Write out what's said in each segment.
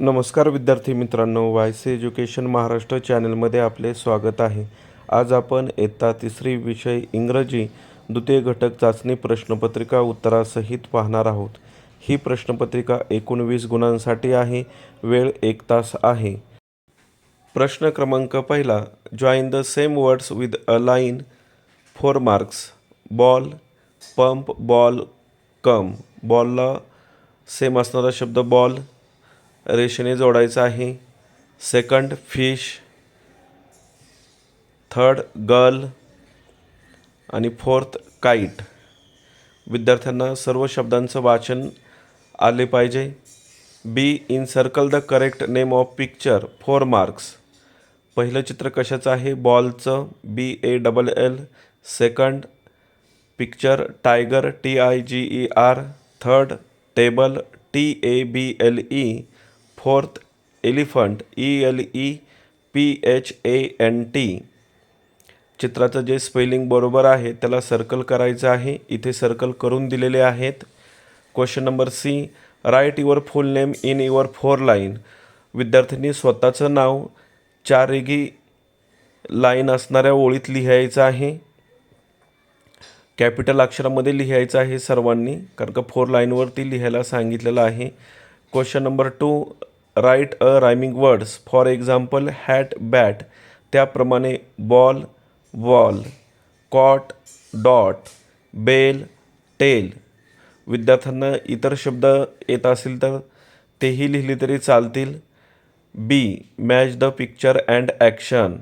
नमस्कार विद्यार्थी मित्रांनो वाय सी एज्युकेशन महाराष्ट्र चॅनलमध्ये आपले स्वागत आहे. आज आपण इयत्ता तिसरी विषय इंग्रजी द्वितीय घटक चाचणी प्रश्नपत्रिका उत्तरासहित पाहणार आहोत. ही प्रश्नपत्रिका एकूण वीस गुणांसाठी आहे वेळ एक तास आहे. प्रश्न क्रमांक पहिला join the same words with a line four marks ball pump ball come बॉलला same असणारा शब्द बॉल रेषेने जोडायचं आहे. सेकंड फिश थर्ड गर्ल आणि फोर्थ काईट विद्यार्थ्यांना सर्व शब्दांचं वाचन आले पाहिजे. B in circle the correct name of picture four marks पहिलं चित्र कशाचं आहे? बॉलचं B A double L second picture tiger T I G E R third table T A B L E fourth elephant E L E P H A N T चित्राचं जे spelling बरोबर आहे त्याला circle करायचं आहे. इथे circle करून दिलेले आहेत. Question number C write your full name in your four line विद्यार्थ्यांनी स्वतःचं नाव चार रेगी लाईन असणाऱ्या ओळीत लिहायचं आहे. कॅपिटल अक्षरामध्ये लिहायचं आहे सर्वांनी कारण का फोर लाईनवरती लिहायला सांगितलेलं आहे. Question number two write a rhyming words. For example hat bat. त्याप्रमाणे ball wall. Cot dot. Bell tell. विद्यार्थ्यांना इतर शब्द येत असतील तर तेही लिहिले तरी चालतील. B. Match the picture and action.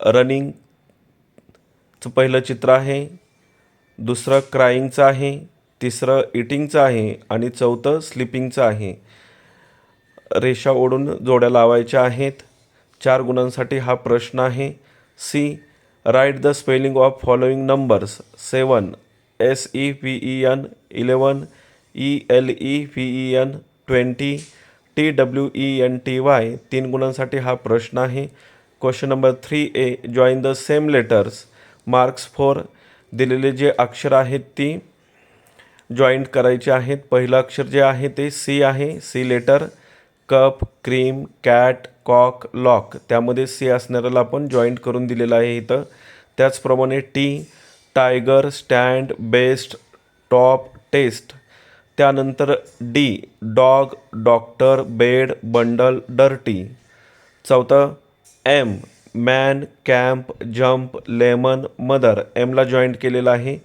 रनिंगचं पहिलं चित्र आहे. दुसरं क्राईंगचं आहे. तिसरं इटिंगचं आहे. आणि चौथं स्लिपिंगचं आहे. रेषा ओढून जोड्या लावायच्या आहेत. चार गुणांसाठी हा प्रश्न आहे. C write the spelling of following numbers seven S E P E N eleven E L E P E N twenty T W E N T Y तीन गुणांसाठी हा प्रश्न आहे. Question number three A join the same letters marks four दिलेले जे अक्षर आहेत ती जॉईंट करायचे आहेत. पहिलं अक्षर जे आहे ते सी आहे. C letter cup cream cat cock lock त्यामध्ये सी असणाऱ्याला आपण जॉईंट करून दिलेलं आहे इथं. त्याचप्रमाणे T tiger stand best top test त्यानंतर D dog doctor bed bundle dirty चौथं M man camp jump lemon mother एमला joint केलेलं आहे.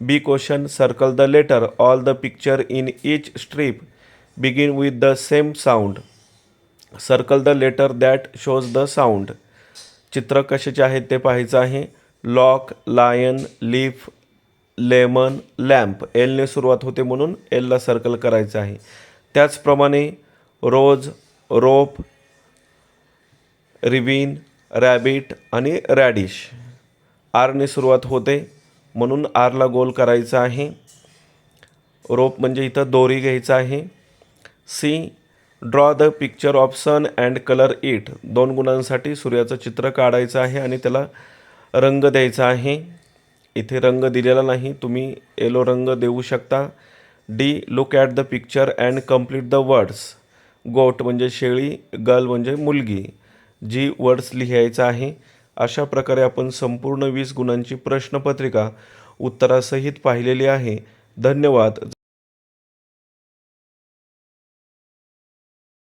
B question circle the letter all the picture in each strip begin with the same sound circle the letter that shows the sound चित्र कशाचे आहेत ते पाहायचं आहे. Lock lion leaf lemon lamp एलने सुरुवात होते म्हणून एलला सर्कल करायचं आहे. त्याचप्रमाणे रोज रोप रिबीन रॅबिट आणि रॅडिश आरने सुरुवात होते म्हणून आरला गोल करायचं आहे. रोप म्हणजे इथं दोरी घ्यायचं आहे. C draw the picture of sun and colour it दोन गुणांसाठी सूर्याचं चित्र काढायचं आहे आणि त्याला रंग द्यायचा आहे. इथे रंग दिलेला नाही. तुम्ही येलो रंग देऊ शकता. D look at the picture and complete the words goat म्हणजे शेळी गर्ल म्हणजे मुलगी. जी वर्ड्स लिहायचं आहे. अशा प्रकारे आपण संपूर्ण वीस गुणांची प्रश्नपत्रिका उत्तरासहित पाहिलेली आहे. धन्यवाद.